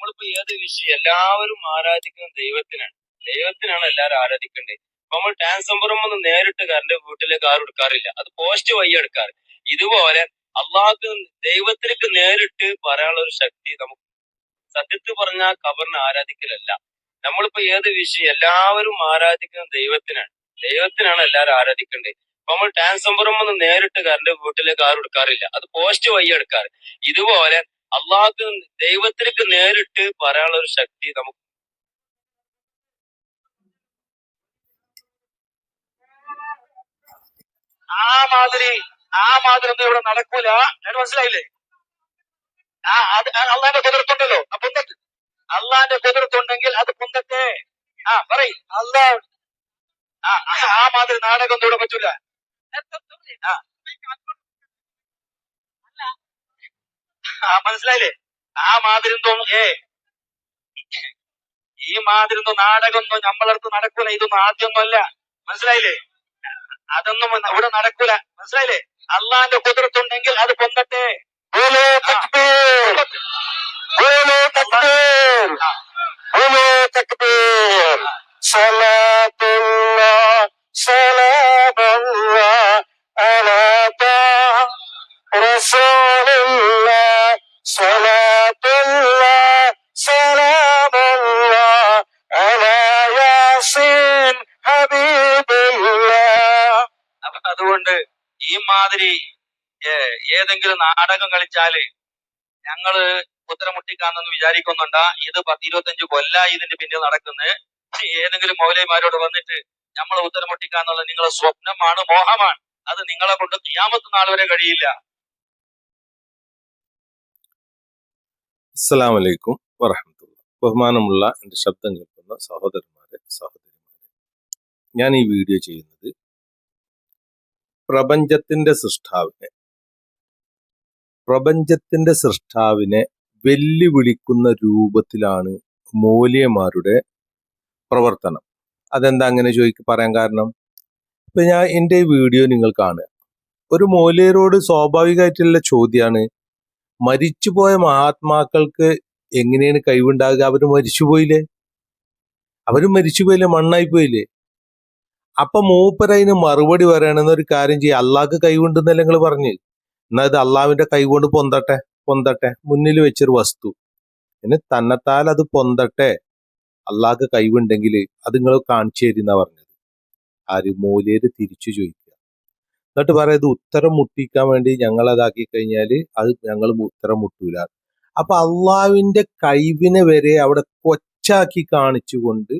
നമ്മളിപ്പോ ഏത് വിഷയം? എല്ലാവരും ആരാധിക്കുന്നത് ദൈവത്തിനാണ്. ദൈവത്തിനാണ് എല്ലാവരും ആരാധിക്കേണ്ടത് ഇപ്പൊ നമ്മൾ ട്രാൻസ്ഫോമറും ഒന്നും നേരിട്ട് കറണ്ട് വീട്ടിലേക്ക് കാർ എടുക്കാറില്ല. അത് പോസ്റ്റ് വഴി എടുക്കാറ്. ഇതുപോലെ അള്ളാഹ് ദൈവത്തിലേക്ക് നേരിട്ട് പറയാനുള്ള ഒരു ശക്തി നമുക്ക് സത്യത്തിൽ പറഞ്ഞാൽ കബറിനെ ആരാധിക്കലല്ല. നമ്മളിപ്പോ ഏത് വിഷയം? എല്ലാവരും ആരാധിക്കുന്ന ദൈവത്തിനാണ്. ദൈവത്തിനാണ് എല്ലാവരും ആരാധിക്കേണ്ടത് ഇപ്പൊ നമ്മൾ ട്രാൻസ്ഫോമറും ഒന്നും നേരിട്ട് കറണ്ട് വീട്ടിലേക്ക് കാർ എടുക്കാറില്ല. അത് പോസ്റ്റ് വഴി എടുക്കാറ്. ഇതുപോലെ അള്ളാഹ്ക്ക് ദൈവത്തിലേക്ക് നേരിട്ട് പറയാനുള്ള ഒരു ശക്തി നമുക്ക് ആ മാതിരി ആ മാതിരി ഒന്നും ഇവിടെ നടക്കൂല. എന്ന് മനസ്സിലായില്ലേ? ആ അത് അള്ളാന്റെ കുതിർത്തുണ്ടല്ലോ ആ പൊന്തട്ട് അള്ളാന്റെ കുതിർത്തുണ്ടെങ്കിൽ അത് പൊന്തട്ടെ ആ പറയും. അള്ളാ ആ- ആ മാതിരി നാടകം ഒന്നും ഇവിടെ പറ്റൂല. ആ. മനസ്സിലായില്ലേ? ആ മാതിരി എന്തോ ഏ. ഈ മാതിരി നാടകമൊന്നും നാടകമൊന്നോ നമ്മളടുത്ത് നടക്കൂല ഇതൊന്നും ആദ്യമൊന്നുമല്ല. മനസ്സിലായില്ലേ? അതൊന്നും ഇവിടെ നടക്കൂല. മനസ്സിലായില്ലേ? അള്ളാന്റെ കുതിരത്തുണ്ടെങ്കിൽ അത് പൊന്തട്ടെ ഈ മാതിരി ഏ, ഏതെങ്കിലും നാടകം കളിച്ചാൽ ഞങ്ങൾ ഉത്തരമുട്ടിക്കാന്നെന്ന് വിചാരിക്കുന്നുണ്ട. ഇത് പത്ത് ഇരുപത്തഞ്ച് കൊല്ലായി ഇതിന്റെ പിന്നിൽ നടക്കുന്നത് ഏതെങ്കിലും മൗലൈമാരോട് വന്നിട്ട് നമ്മൾ ഉത്തരമുട്ടിക്കാന്നുള്ള നിങ്ങളെ സ്വപ്നമാണ് മോഹമാണ്. അത് നിങ്ങളെ കൊണ്ട് ക്യാമത്ത് നാൾ വരെ കഴിയില്ല. അസ്സലാമു അലൈക്കും വറഹമത്തുള്ള. ബഹുമാനമുള്ള എന്റെ ശബ്ദം കേൾക്കുന്ന സഹോദരന്മാരെ സഹോദരിമാരെ ഞാൻ ഈ വീഡിയോ ചെയ്യുന്നത് പ്രപഞ്ചത്തിന്റെ സൃഷ്ടാവിനെ. പ്രപഞ്ചത്തിന്റെ സൃഷ്ടാവിനെ വെല്ലുവിളിക്കുന്ന രൂപത്തിലാണ് മൂല്യമാരുടെ പ്രവർത്തനം. അതെന്താ അങ്ങനെ ചോദിക്ക് പറയാൻ കാരണം? ഇപ്പൊ ഞാൻ എന്റെ വീഡിയോ നിങ്ങൾ കാണുക. ഒരു മൂല്യരോട് സ്വാഭാവികമായിട്ടുള്ള ചോദ്യമാണ് മരിച്ചുപോയ മഹാത്മാക്കൾക്ക് എങ്ങനെയാണ് കഴിവുണ്ടാകുക? അവർ മരിച്ചുപോയില്ലേ? അവർ മരിച്ചുപോയില്ലേ? മണ്ണായി പോയില്ലേ അപ്പൊ മൂപ്പരതിന് മറുപടി പറയണമെന്ന് ഒരു കാര്യം ചെയ്യ. അള്ളാഹ്ക്ക് കൈവുണ്ടെന്നല്ല നിങ്ങൾ പറഞ്ഞു. എന്നാ ഇത് അള്ളാവിന്റെ കൈകൊണ്ട് പൊന്തട്ടെ പൊന്തട്ടെ. മുന്നിൽ വെച്ചൊരു വസ്തു. ഇനി തന്നെത്താൽ അത് പൊന്തട്ടെ. അള്ളാഹ്ക്ക് കൈവുണ്ടെങ്കിൽ അത് നിങ്ങൾ കാണിച്ചു തരുന്ന പറഞ്ഞത്. ആര് മൂലേര് തിരിച്ചു ചോദിക്കുക. എന്നിട്ട് പറയാം ഇത് ഉത്തരം മുട്ടിക്കാൻ വേണ്ടി ഞങ്ങൾ അതാക്കി കഴിഞ്ഞാൽ അത് ഞങ്ങൾ ഉത്തരം മുട്ടൂല. അപ്പൊ അള്ളാവിന്റെ കഴിവിനെ വരെ അവിടെ കൊച്ചാക്കി കാണിച്ചുകൊണ്ട്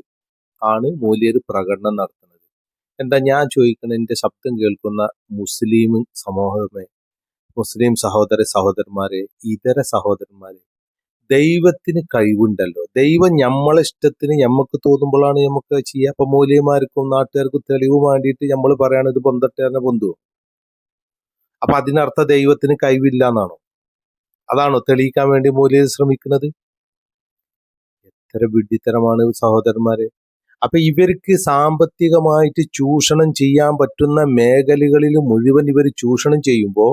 ആണ് മൂല്യർ പ്രകടനം നടത്തുന്നത്. എന്താ ഞാൻ ചോദിക്കണ? എന്റെ ശബ്ദം കേൾക്കുന്ന മുസ്ലിം സമൂഹമേ മുസ്ലിം സഹോദര സഹോദരന്മാരെ ഇതര സഹോദരന്മാരെ ദൈവത്തിന് കഴിവുണ്ടല്ലോ. ദൈവം നമ്മളെ ഇഷ്ടത്തിന് നമുക്ക് തോന്നുമ്പോഴാണ് നമുക്ക് ചെയ്യുക അപ്പൊ മൂല്യമാർക്കും നാട്ടുകാർക്കും തെളിവ് വേണ്ടിയിട്ട് നമ്മൾ പറയണത് പൊന്തട്ടേനെ പൊന്തുവോ? അപ്പൊ അതിനർത്ഥം ദൈവത്തിന് കഴിവില്ല എന്നാണോ? അതാണോ തെളിയിക്കാൻ വേണ്ടി മൂല്യം ശ്രമിക്കുന്നത്? എത്ര വിഡ്ഢിത്തരമാണ് സഹോദരന്മാരെ. അപ്പൊ ഇവർക്ക് സാമ്പത്തികമായിട്ട് ചൂഷണം ചെയ്യാൻ പറ്റുന്ന മേഖലകളിൽ മുഴുവൻ ഇവർ ചൂഷണം ചെയ്യുമ്പോൾ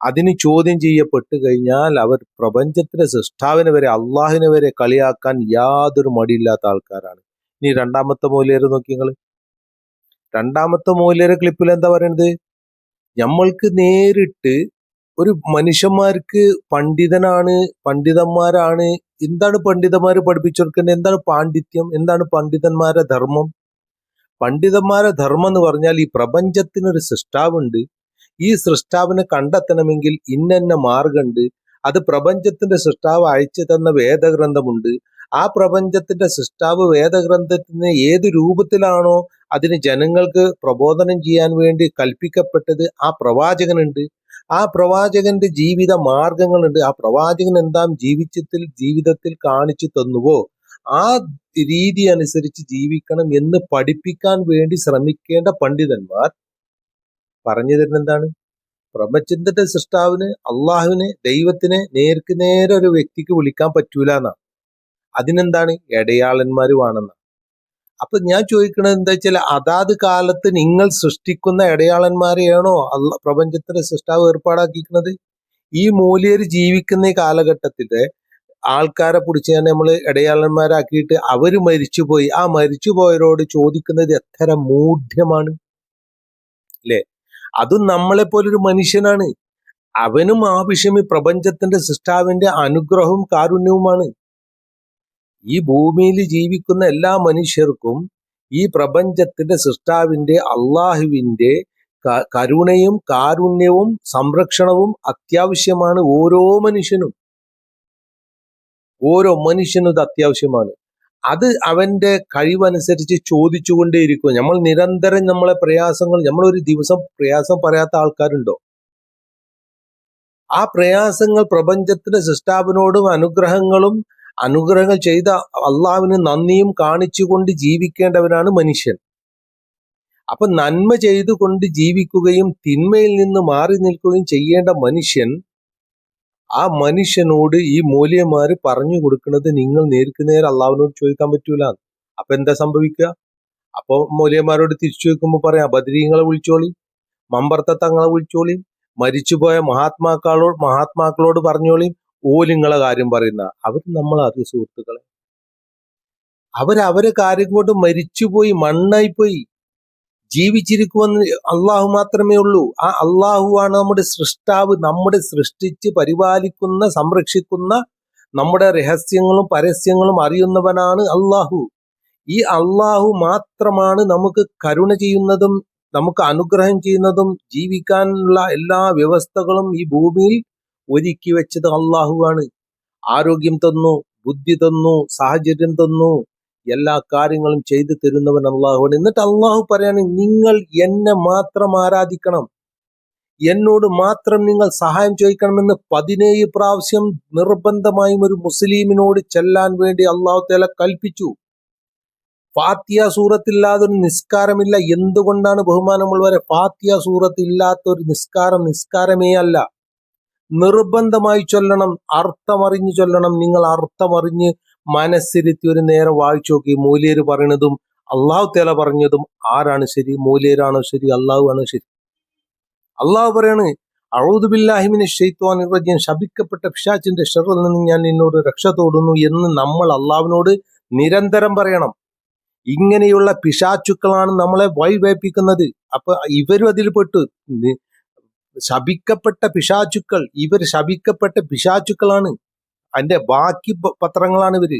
അതിന് ചോദ്യം ചെയ്യപ്പെട്ട് കഴിഞ്ഞാൽ അവർ പ്രപഞ്ചത്തിന്റെ സൃഷ്ടാവിനെ വരെ അള്ളാഹിനെ വരെ കളിയാക്കാൻ യാതൊരു മടിയില്ലാത്ത ആൾക്കാരാണ്. ഇനി രണ്ടാമത്തെ മൂല്യരെ നോക്കി നിങ്ങൾ രണ്ടാമത്തെ മൂല്യരെ ക്ലിപ്പിൽ എന്താ പറയുന്നത് നമ്മൾക്ക് നേരിട്ട് ഒരു മനുഷ്യന്മാർക്ക് പണ്ഡിതനാണ് പണ്ഡിതന്മാരാണ്. എന്താണ് പണ്ഡിതന്മാര് പഠിപ്പിച്ചു കൊടുക്കേണ്ടത് എന്താണ് പാണ്ഡിത്യം? എന്താണ് പണ്ഡിതന്മാരെ ധർമ്മം? പണ്ഡിതന്മാരെ ധർമ്മം എന്ന് പറഞ്ഞാൽ ഈ പ്രപഞ്ചത്തിനൊരു സൃഷ്ടാവുണ്ട്. ഈ സൃഷ്ടാവിനെ കണ്ടെത്തണമെങ്കിൽ ഇന്നന്ന മാർഗമുണ്ട്. അത് പ്രപഞ്ചത്തിന്റെ സൃഷ്ടാവ് അയച്ചു തന്ന വേദഗ്രന്ഥമുണ്ട്. ആ പ്രപഞ്ചത്തിന്റെ സൃഷ്ടാവ് വേദഗ്രന്ഥത്തിന് ഏത് രൂപത്തിലാണോ അതിന് ജനങ്ങൾക്ക് പ്രബോധനം ചെയ്യാൻ വേണ്ടി കൽപ്പിക്കപ്പെട്ടത് ആ പ്രവാചകനുണ്ട്. ആ പ്രവാചകന്റെ ജീവിത മാർഗങ്ങളുണ്ട്. ആ പ്രവാചകൻ എന്താ ജീവിച്ചത്തിൽ ജീവിതത്തിൽ കാണിച്ചു തന്നുവോ ആ രീതി അനുസരിച്ച് ജീവിക്കണം എന്ന് പഠിപ്പിക്കാൻ വേണ്ടി ശ്രമിക്കേണ്ട പണ്ഡിതന്മാർ പറഞ്ഞു തരുന്ന എന്താണ്? പ്രപഞ്ചത്തിന്റെ സൃഷ്ടാവിന് അള്ളാഹുവിനെ ദൈവത്തിനെ നേർക്ക് നേരെ ഒരു വ്യക്തിക്ക് വിളിക്കാൻ പറ്റൂല എന്നാണ്. അതിനെന്താണ്? ഇടയാളന്മാര് വേണമെന്നാണ് അപ്പൊ ഞാൻ ചോദിക്കണത് എന്താ വെച്ചാൽ അതാത് കാലത്ത് നിങ്ങൾ സൃഷ്ടിക്കുന്ന ഇടയാളന്മാരെയാണോ അല്ല പ്രപഞ്ചത്തിന്റെ സൃഷ്ടാവ് ഏർപ്പാടാക്കിയിരിക്കുന്നത്? ഈ മൂല്യർ ജീവിക്കുന്ന ഈ ആൾക്കാരെ പിടിച്ച് തന്നെ നമ്മൾ ഇടയാളന്മാരാക്കിയിട്ട് അവർ മരിച്ചുപോയി. ആ മരിച്ചുപോയവരോട് ചോദിക്കുന്നത് എത്ര മൂഢ്യമാണ്? അല്ലേ? അതും നമ്മളെ പോലൊരു മനുഷ്യനാണ്. അവനും ആവശ്യം ഈ പ്രപഞ്ചത്തിന്റെ സൃഷ്ടാവിന്റെ അനുഗ്രഹവും കാരുണ്യവുമാണ്. ഈ ഭൂമിയിൽ ജീവിക്കുന്ന എല്ലാ മനുഷ്യർക്കും ഈ പ്രപഞ്ചത്തിന്റെ സൃഷ്ടാവിന്റെ അള്ളാഹുവിന്റെ കരുണയും കാരുണ്യവും സംരക്ഷണവും അത്യാവശ്യമാണ് ഓരോ മനുഷ്യനും. ഓരോ മനുഷ്യനും ഇത് അത്യാവശ്യമാണ്. അത് അവന്റെ കഴിവനുസരിച്ച് ചോദിച്ചുകൊണ്ടേയിരിക്കും നമ്മൾ നിരന്തരം നമ്മളെ പ്രയാസങ്ങൾ നമ്മൾ ഒരു ദിവസം പ്രയാസം പറയാത്ത ആൾക്കാരുണ്ടോ? ആ പ്രയാസങ്ങൾ പ്രപഞ്ചത്തിന്റെ സൃഷ്ടാവിനോടും അനുഗ്രഹങ്ങളും അനുഗ്രഹങ്ങൾ ചെയ്ത അള്ളാവിന് നന്ദിയും കാണിച്ചുകൊണ്ട് ജീവിക്കേണ്ടവനാണ് മനുഷ്യൻ. അപ്പൊ നന്മ ചെയ്തുകൊണ്ട് ജീവിക്കുകയും തിന്മയിൽ നിന്ന് മാറി നിൽക്കുകയും ചെയ്യേണ്ട മനുഷ്യൻ ആ മനുഷ്യനോട് ഈ മൂല്യന്മാര് പറഞ്ഞു കൊടുക്കുന്നത് നിങ്ങൾ നേർക്ക് നേരെ അള്ളാവിനോട് ചോദിക്കാൻ പറ്റൂല. അപ്പൊ എന്താ സംഭവിക്കുക? അപ്പൊ മൂല്യന്മാരോട് തിരിച്ചു ചോദിക്കുമ്പോൾ പറയാം ബദരീങ്ങളെ വിളിച്ചോളി മമ്പർത്ത തങ്ങളെ വിളിച്ചോളി മരിച്ചുപോയ മഹാത്മാക്കളോട് മഹാത്മാക്കളോട് പറഞ്ഞോളി ഓലിങ്ങളെ കാര്യം പറയുന്ന അവർ നമ്മൾ അറിയ സുഹൃത്തുക്കളെ. അവരവരെ അവരെ കാര്യം കൊണ്ട് മരിച്ചുപോയി മണ്ണായിപ്പോയി. ജീവിച്ചിരിക്കുമെന്ന് അള്ളാഹു മാത്രമേ ഉള്ളൂ. ആ അള്ളാഹുവാണ് നമ്മുടെ സൃഷ്ടാവ്. നമ്മുടെ സൃഷ്ടിച്ച് പരിപാലിക്കുന്ന സംരക്ഷിക്കുന്ന നമ്മുടെ രഹസ്യങ്ങളും പരസ്യങ്ങളും അറിയുന്നവനാണ് അള്ളാഹു. ഈ അള്ളാഹു മാത്രമാണ് നമുക്ക് കരുണ ചെയ്യുന്നതും നമുക്ക് അനുഗ്രഹം ചെയ്യുന്നതും ജീവിക്കാനുള്ള എല്ലാ വ്യവസ്ഥകളും ഈ ഭൂമിയിൽ ഒരുക്കി വെച്ചത് അള്ളാഹുവാണ് ആരോഗ്യം തന്നു ബുദ്ധി തന്നു സാഹചര്യം തന്നു എല്ലാ കാര്യങ്ങളും ചെയ്തു തരുന്നവൻ അള്ളാഹുവാണ് എന്നിട്ട് അള്ളാഹു പറയാണ് നിങ്ങൾ എന്നെ മാത്രം ആരാധിക്കണം. എന്നോട് മാത്രം നിങ്ങൾ സഹായം ചോദിക്കണമെന്ന് പതിനേഴ് പ്രാവശ്യം നിർബന്ധമായും ഒരു മുസ്ലിമിനോട് ചെല്ലാൻ വേണ്ടി അള്ളാഹു തേല കൽപ്പിച്ചു. ഫാത്തിയ സൂറത്തില്ലാതെ ഒരു നിസ്കാരമില്ല. എന്തുകൊണ്ടാണ് ബഹുമാനമുള്ളവരെ? ഫാത്തിയ സൂറത്ത് ഇല്ലാത്ത ഒരു നിസ്കാരം നിസ്കാരമേ അല്ല. നിർബന്ധമായി ചൊല്ലണം അർത്ഥമറിഞ്ഞ് ചൊല്ലണം. നിങ്ങൾ അർത്ഥമറിഞ്ഞ് മനസ്സിരുത്തി ഒരു നേരം വായിച്ചു നോക്കി. മൂല്യര് പറയണതും അള്ളാഹു തേല പറഞ്ഞതും ആരാണ് ശരി? മൂലിയരാണോ ശരി? അള്ളാഹു ആണോ ശരി? അള്ളാഹു പറയാണ് അഴുതുബില്ലാഹിമിനെ ഷെയ്ത്വാൻ ഇറജിയൻ ശബിക്കപ്പെട്ട പിശാച്ചിന്റെ ഷെറിൽ നിന്ന് ഞാൻ നിന്നോട് രക്ഷ തോടുന്നു എന്ന് നമ്മൾ അള്ളാഹുവിനോട് നിരന്തരം പറയണം. ഇങ്ങനെയുള്ള പിശാച്ചുക്കളാണ് നമ്മളെ വൈവേപ്പിക്കുന്നത്. അപ്പൊ ഇവരും അതിൽ പെട്ടു. ശപിക്കപ്പെട്ട പിശാചുക്കൾ ഇവർ ശപിക്കപ്പെട്ട പിശാചുക്കളാണ്. അതിന്റെ ബാക്കി പത്രങ്ങളാണ് ഇവർ.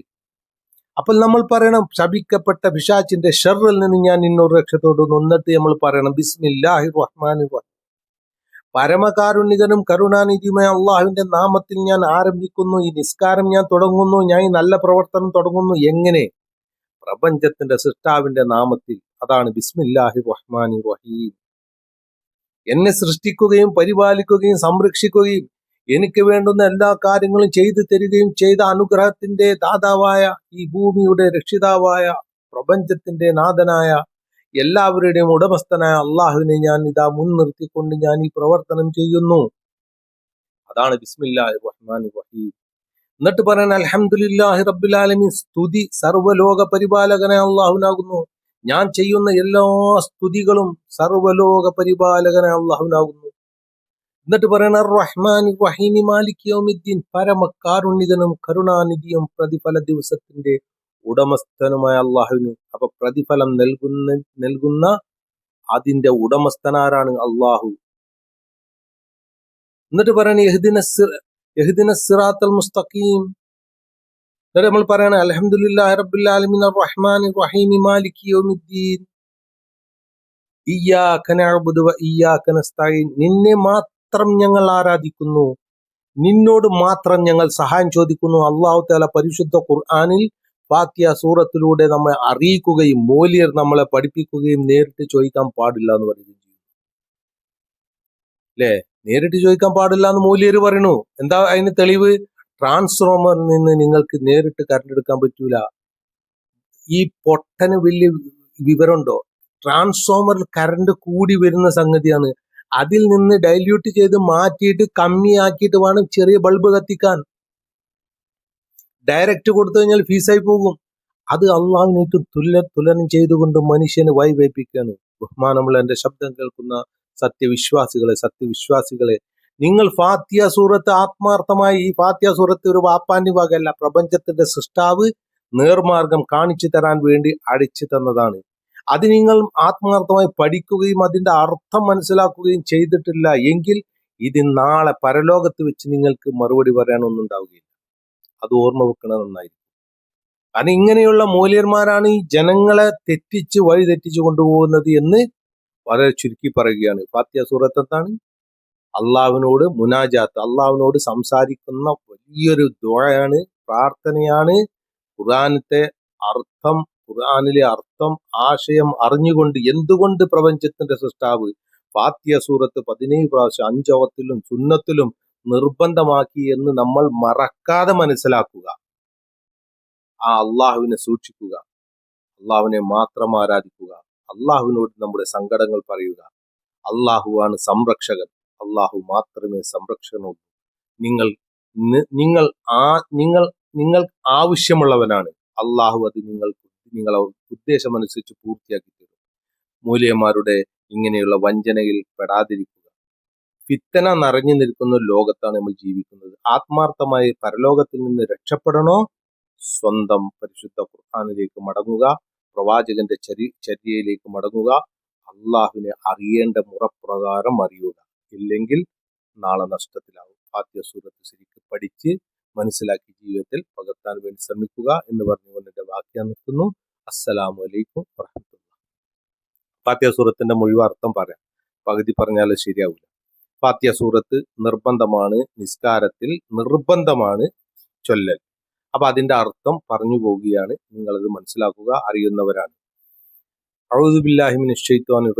അപ്പോൾ നമ്മൾ പറയണം ശപിക്കപ്പെട്ട പിശാച്ചിന്റെ ഷെറിൽ നിന്ന് ഞാൻ ഇന്നൊരു രക്ഷത്തോട് നിന്നിട്ട് നമ്മൾ പറയണം ബിസ്മില്ലാഹി റഹ്മാൻ റഹീം. പരമകാരുണികനും കരുണാനിധിയുമായ അള്ളാഹുവിന്റെ നാമത്തിൽ ഞാൻ ആരംഭിക്കുന്നു ഈ നിസ്കാരം ഞാൻ തുടങ്ങുന്നു ഞാൻ ഈ നല്ല പ്രവർത്തനം തുടങ്ങുന്നു. എങ്ങനെ? പ്രപഞ്ചത്തിന്റെ സൃഷ്ടാവിന്റെ നാമത്തിൽ. അതാണ് ബിസ്മില്ലാഹി റഹ്മാൻ റഹീം. എന്നെ സൃഷ്ടിക്കുകയും പരിപാലിക്കുകയും സംരക്ഷിക്കുകയും എനിക്ക് വേണ്ടുന്ന എല്ലാ കാര്യങ്ങളും ചെയ്തു തരികയും ചെയ്ത അനുഗ്രഹത്തിന്റെ ദാതാവായ ഈ ഭൂമിയുടെ രക്ഷിതാവായ പ്രപഞ്ചത്തിന്റെ നാഥനായ എല്ലാവരുടെയും ഉടമസ്ഥനായ അള്ളാഹുവിനെ ഞാൻ ഇതാ മുൻനിർത്തിക്കൊണ്ട് ഞാൻ ഈ പ്രവർത്തനം ചെയ്യുന്നു. അതാണ് റഹീം. എന്നിട്ട് പറയാൻ അൽഹംദുലില്ലാഹി റബ്ബിൽ ആലമീൻ. സ്തുതി സർവലോക പരിപാലകനായ അള്ളാഹുനാകുന്നു ഞാൻ ചെയ്യുന്ന എല്ലാ സ്തുതികളും സർവലോക പരിപാലകന അള്ളാഹുനാകുന്നു എന്നിട്ട് പറയണ റഹ്മാൻ റഹീമി മാലിക് യൗമിദ്ദീൻ. പരമകാരുണ്യകനും കരുണാനിധിയും പ്രതിഫല ദിവസത്തിന്റെ ഉടമസ്ഥനുമായ അള്ളാഹുവിന്. അപ്പൊ പ്രതിഫലം നൽകുന്ന നൽകുന്ന അതിന്റെ ഉടമസ്ഥനാരാണ് അള്ളാഹു. എന്നിട്ട് പറയണ യഹ്ദിന യഹ്ദിന സിറാത്തൽ മുസ്തഖീം. എന്നിട്ട് നമ്മൾ പറയണ റഹ്മാൻ റഹീമി നിന്നെ മാത്രം ഞങ്ങൾ ആരാധിക്കുന്നു നിന്നോട് മാത്രം ഞങ്ങൾ സഹായം ചോദിക്കുന്നു. അള്ളാഹു താല പരിശുദ്ധ ഖുർആാനിൽ ഫാത്തിയ സൂറത്തിലൂടെ നമ്മെ അറിയിക്കുകയും മോലിയർ നമ്മളെ പഠിപ്പിക്കുകയും നേരിട്ട് ചോദിക്കാൻ പാടില്ല എന്ന് പറയുകയും ചെയ്യും അല്ലേ നേരിട്ട് ചോദിക്കാൻ പാടില്ല എന്ന് മൂല്യർ പറയണു എന്താ അതിന് തെളിവ്? ട്രാൻസ്ഫോമറിൽ നിന്ന് നിങ്ങൾക്ക് നേരിട്ട് കറണ്ട് എടുക്കാൻ പറ്റൂല. ഈ പൊട്ടന് വലിയ വിവരമുണ്ടോ? ട്രാൻസ്ഫോമറിൽ കറണ്ട് കൂടി വരുന്ന സംഗതിയാണ്. അതിൽ നിന്ന് ഡൈല്യൂട്ട് ചെയ്ത് മാറ്റിയിട്ട് കമ്മിയാക്കിയിട്ട് വേണം ചെറിയ ബൾബ് കത്തിക്കാൻ. ഡയറക്റ്റ് കൊടുത്തു കഴിഞ്ഞാൽ ഫീസായി പോകും. അത് അള്ളാഹിനേക്ക് തുല്യ തുലനം ചെയ്തുകൊണ്ട് മനുഷ്യന് വൈവേപ്പിക്കുകയാണ്. ബഹുമാനമുള്ള എന്റെ ശബ്ദം കേൾക്കുന്ന സത്യവിശ്വാസികളെ സത്യവിശ്വാസികളെ നിങ്ങൾ ഫാത്തിയ സൂറത്ത് ആത്മാർത്ഥമായി ഈ ഫാത്തിയ സൂറത്ത് ഒരു വാപ്പാന്റെ വകയല്ല പ്രപഞ്ചത്തിന്റെ സൃഷ്ടാവ് നേർമാർഗം കാണിച്ചു തരാൻ വേണ്ടി അടിച്ചു തന്നതാണ്. അത് നിങ്ങൾ ആത്മാർത്ഥമായി പഠിക്കുകയും അതിന്റെ അർത്ഥം മനസ്സിലാക്കുകയും ചെയ്തിട്ടില്ല എങ്കിൽ ഇത് നാളെ പരലോകത്ത് വെച്ച് നിങ്ങൾക്ക് മറുപടി പറയാനൊന്നും ഉണ്ടാവുകയില്ല. അത് ഓർമ്മ വെക്കണത് നന്നായിരിക്കും. കാരണം ഇങ്ങനെയുള്ള മൂല്യന്മാരാണ് ഈ ജനങ്ങളെ തെറ്റിച്ച് വഴി തെറ്റിച്ച് കൊണ്ടുപോകുന്നത് എന്ന് വളരെ ചുരുക്കി പറയുകയാണ്. ഫാത്തിയ സൂറത്ത് എന്താണ്? അള്ളാഹുവിനോട് മുനാജാത്ത് അള്ളാഹുവിനോട് സംസാരിക്കുന്ന വലിയൊരു ദുആയാണ് പ്രാർത്ഥനയാണ്. ഖുറാനത്തെ അർത്ഥം ഖുർആനിലെ അർത്ഥം ആശയം അറിഞ്ഞുകൊണ്ട് എന്തുകൊണ്ട് പ്രപഞ്ചത്തിന്റെ സൃഷ്ടാവ് ഫാത്തിയ സൂറത്ത് പതിനേഴ് പ്രാവശ്യം അഞ്ചോകത്തിലും സുന്നത്തിലും നിർബന്ധമാക്കി എന്ന് നമ്മൾ മറക്കാതെ മനസ്സിലാക്കുക. ആ അള്ളാഹുവിനെ സൂക്ഷിക്കുക. അള്ളാഹുവിനെ മാത്രം ആരാധിക്കുക. അള്ളാഹുവിനോട് നമ്മുടെ സങ്കടങ്ങൾ പറയുക. അള്ളാഹുവാണ് സംരക്ഷകൻ. അള്ളാഹു മാത്രമേ സംരക്ഷണമുള്ളൂ. നിങ്ങൾ നിങ്ങൾ ആ നിങ്ങൾ നിങ്ങൾ ആവശ്യമുള്ളവനാണ്. അള്ളാഹു അത് നിങ്ങൾ നിങ്ങളെ ഉദ്ദേശമനുസരിച്ച് പൂർത്തിയാക്കി തരും മൂല്യന്മാരുടെ ഇങ്ങനെയുള്ള വഞ്ചനയിൽ പെടാതിരിക്കുക. ഫിത്തന നിറഞ്ഞു നിൽക്കുന്ന ലോകത്താണ് നമ്മൾ ജീവിക്കുന്നത്. ആത്മാർത്ഥമായി പരലോകത്തിൽ നിന്ന് രക്ഷപ്പെടണോ? സ്വന്തം പരിശുദ്ധ ഖുർഹാനിലേക്ക് മടങ്ങുക പ്രവാചകന്റെ ചരി ചര്യയിലേക്ക് മടങ്ങുക അള്ളാഹുവിനെ അറിയേണ്ട മുറപ്രകാരം അറിയുക. ഇല്ലെങ്കിൽ നാളെ നഷ്ടത്തിലാവും. ഫാത്തിയ സൂറത്ത് ശരിക്ക് പഠിച്ച് മനസ്സിലാക്കി ജീവിതത്തിൽ പകർത്താൻ വേണ്ടി ശ്രമിക്കുക എന്ന് പറഞ്ഞുകൊണ്ട് എന്റെ വാക്യം നിർത്തുന്നു. അസ്സലാമു അലൈക്കും വറഹമത്തുള്ള ഫാത്തിയ സൂറത്തിന്റെ മുഴുവൻ അർത്ഥം പറയാം. പകുതി പറഞ്ഞാൽ ശരിയാവില്ല ഫാത്തിയ സൂറത്ത് നിർബന്ധമാണ് നിസ്കാരത്തിൽ നിർബന്ധമാണ് ചൊല്ലൽ. അപ്പൊ അതിന്റെ അർത്ഥം പറഞ്ഞു പോവുകയാണ്. നിങ്ങളത് മനസ്സിലാക്കുക അറിയുന്നവരാണ്.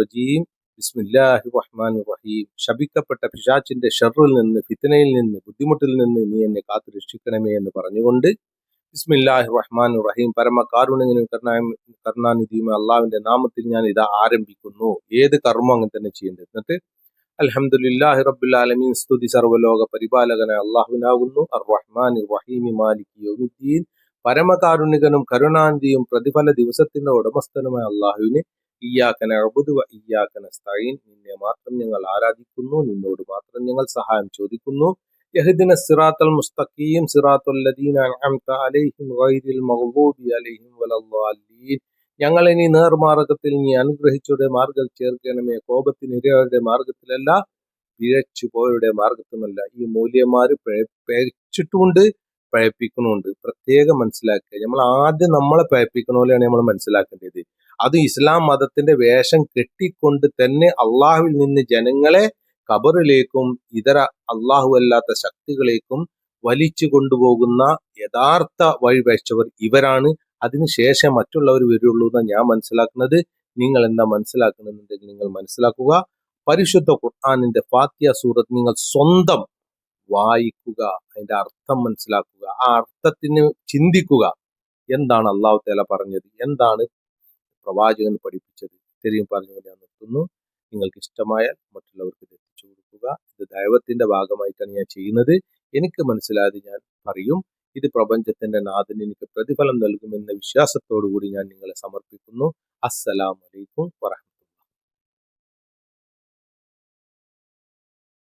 റജീം. ബിസ്മില്ലാഹി റഹ്മാൻ റഹീം ശപിക്കപ്പെട്ട പിശാച്ചിന്റെ ഷെറിൽ നിന്ന് ഫിത്തനയിൽ നിന്ന് ബുദ്ധിമുട്ടിൽ നിന്ന് നീ എന്നെ കാത്തു രക്ഷിക്കണമേ എന്ന് പറഞ്ഞുകൊണ്ട് ബിസ്മില്ലാഹി റഹ്മാൻ റഹീം പരമ കാരുണ്യനും കരുണായും കരുണാനിധിയും അള്ളാവിന്റെ നാമത്തിൽ ഞാൻ ഇത് ആരംഭിക്കുന്നു. ഏത് കർമ്മം അങ്ങനെ തന്നെ ചെയ്യേണ്ടത്. എന്നിട്ട് അൽഹംദുലില്ലാഹി റബ്ബിൽ ആലമീൻ. സ്തുതി സർവലോക പരിപാലകനായ അള്ളാഹുവിനാകുന്നു. അർ റഹ്മാൻ റഹീമി മാലിക് യോമിദ്ദീൻ. പരമകാരുണികനും കരുണാന്തിയും പ്രതിഫല ദിവസത്തിന്റെ ഉടമസ്ഥനുമായ അള്ളാഹുവിന് സ്തൈൻ നിന്നെ മാത്രം ഞങ്ങൾ ആരാധിക്കുന്നു നിന്നോട് മാത്രം ഞങ്ങൾ സഹായം ചോദിക്കുന്നു. മുസ്തഖീം അൻഅംത അലൈഹിം ഗൈരിൽ അലൈഹിം ഞങ്ങൾ നീ നേർമാർഗത്തിൽ നീ അനുഗ്രഹിച്ചവരുടെ മാർഗം ചേർക്കണമേ കോപത്തിനിരയുടെ മാർഗത്തിലല്ല പിഴച്ചു പോയവരുടെ മാർഗത്തുമല്ല ഈ മൂല്യന്മാര് പിഴച്ചിട്ടുമുണ്ട് പഴപ്പിക്കണമുണ്ട് പ്രത്യേകം മനസ്സിലാക്കുക. നമ്മൾ ആദ്യം നമ്മളെ പഴപ്പിക്കണ പോലെയാണ് നമ്മൾ മനസ്സിലാക്കേണ്ടത്. അത് ഇസ്ലാം മതത്തിന്റെ വേഷം കെട്ടിക്കൊണ്ട് തന്നെ അള്ളാഹുവിൽ നിന്ന് ജനങ്ങളെ കബറിലേക്കും ഇതര അള്ളാഹു അല്ലാത്ത ശക്തികളേക്കും വലിച്ചു കൊണ്ടുപോകുന്ന യഥാർത്ഥ വഴി വെച്ചവർ ഇവരാണ് അതിനുശേഷം മറ്റുള്ളവർ വരുള്ളൂ എന്ന് ഞാൻ മനസ്സിലാക്കുന്നത്. നിങ്ങൾ എന്താ മനസ്സിലാക്കണമെന്നുണ്ടെങ്കിൽ നിങ്ങൾ മനസ്സിലാക്കുക. പരിശുദ്ധ ഖുർആാനിന്റെ ഫാത്തിയ സൂറത്ത് നിങ്ങൾ സ്വന്തം വായിക്കുക. അതിന്റെ അർത്ഥം മനസ്സിലാക്കുക. ആ അർത്ഥത്തിന് ചിന്തിക്കുക. എന്താണ് അള്ളാഹു തേല പറഞ്ഞത്? എന്താണ് പ്രവാചകൻ പഠിപ്പിച്ചത് ഇത്രയും പറഞ്ഞു ഞാൻ നിർത്തുന്നു. നിങ്ങൾക്ക് ഇഷ്ടമായാൽ മറ്റുള്ളവർക്ക് ഇത് എത്തിച്ചു കൊടുക്കുക. ഇത് ദൈവത്തിന്റെ ഭാഗമായിട്ടാണ് ഞാൻ ചെയ്യുന്നത്. എനിക്ക് മനസ്സിലാതെ ഞാൻ പറയും ഇത് പ്രപഞ്ചത്തിന്റെ നാഥന് എനിക്ക് പ്രതിഫലം നൽകുമെന്ന വിശ്വാസത്തോടു കൂടി ഞാൻ നിങ്ങളെ സമർപ്പിക്കുന്നു. അസ്സലാമലൈക്കും വറഹ്മത്തുള്ളാഹി